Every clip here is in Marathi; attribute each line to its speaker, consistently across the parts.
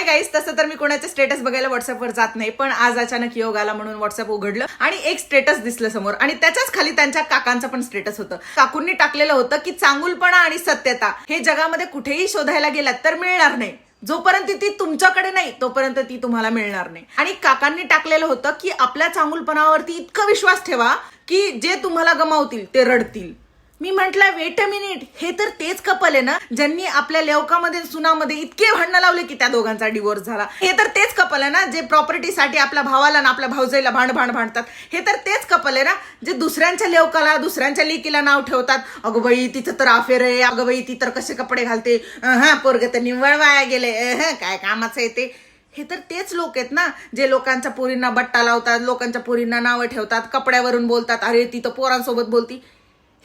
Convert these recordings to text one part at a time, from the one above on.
Speaker 1: हाय गाईस तसं तर मी कोणाचे स्टेटस बघायला व्हॉट्सअपवर जात नाही पण आज अचानक योग आला म्हणून व्हॉट्सअप उघडलं आणि एक स्टेटस दिसलं समोर आणि त्याच्याच खाली त्यांच्या काकांचं पण स्टेटस होतं. काकूंनी टाकलेलं होतं की चांगुलपणा आणि सत्यता हे जगामध्ये कुठेही शोधायला गेलात तर मिळणार नाही. जोपर्यंत ती तुमच्याकडे नाही तोपर्यंत ती तुम्हाला मिळणार नाही. आणि काकांनी टाकलेलं होतं की आपल्या चांगुलपणावरती इतका विश्वास ठेवा की जे तुम्हाला गमावतील ते रडतील. मी म्हटलं वेट अ मिनिट हे तर तेच कपल आहे ना ज्यांनी आपल्या लेवकामध्ये सुनामध्ये इतके भांडणं लावले की त्या दोघांचा डिवोर्स झाला. हे तर तेच कपल आहे ना जे प्रॉपर्टीसाठी आपल्या भावाला ना आपल्या भाऊजाईला भांड भांड भांडतात. हे तर तेच कपल आहे ना जे दुसऱ्यांच्या लेवकाला दुसऱ्यांच्या लेकीला नाव ठेवतात. अगं बाई तिचं तर अफेअर आहे. अगं बाई ती तर कसे कपडे घालते? हा पोरग तर निव्वळ वाया गेले काय कामाचं येते हे तर तेच लोक आहेत ना जे लोकांच्या पोरींना बट्टा लावतात लोकांच्या पोरींना नावं ठेवतात कपड्यावरून बोलतात अरे ती तर पोरांसोबत बोलती.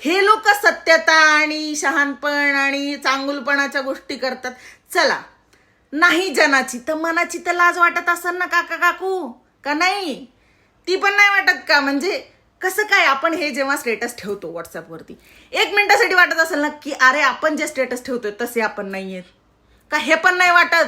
Speaker 1: हे लोक सत्यता आणि शहाणपण आणि चांगुलपणाच्या गोष्टी करतात. चला नाही जनाची तर मनाची तर लाज वाटत असेल ना काका काकू? का नाही? ती पण नाही वाटत का? म्हणजे कसं काय आपण हे जेव्हा स्टेटस ठेवतो व्हॉट्सअपवरती एक मिनिटासाठी वाटत असेल ना की अरे आपण जे स्टेटस ठेवतोय तसे आपण नाही आहेत का हे पण नाही वाटत?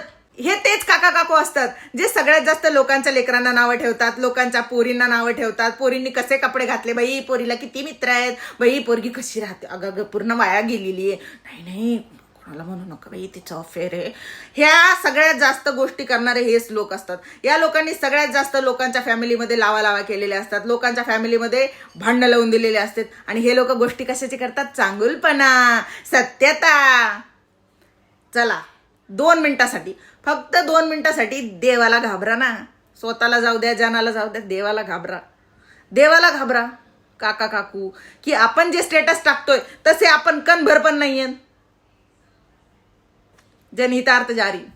Speaker 1: काका काकू असतात जे सगळ्यात जास्त लोकांच्या लेकरांना नावं ठेवतात लोकांच्या पोरींना नावं ठेवतात पोरींनी कसे कपडे घातले बाई पोरीला किती मित्र आहेत बाई पोरगी कशी राहते? अगं अगं पूर्ण वाया गेलेली आहे. नाही नाही कोणाला म्हणू नका बाई तिचं अफेअर आहे. ह्या सगळ्यात जास्त गोष्टी करणारे हेच लोक असतात. या लोकांनी सगळ्यात जास्त लोकांच्या फॅमिलीमध्ये लावा लावा केलेले असतात लोकांच्या फॅमिलीमध्ये भांडणं लावून दिलेले असतात. आणि हे लोक गोष्टी कशाची करतात? चांगुलपणा सत्यता. चला. दोन मिनिटासाठी. फक्त दोन मिनिटासाठी देवाला घाबरा ना. स्वतःला जाऊ द्या जनाला जाऊ द्या देवाला घाबरा. देवाला घाबरा. काका काकू की आपण जे स्टेटस टाकतोय तसे आपण कणभर पण नाही जनहितार्थ जारी.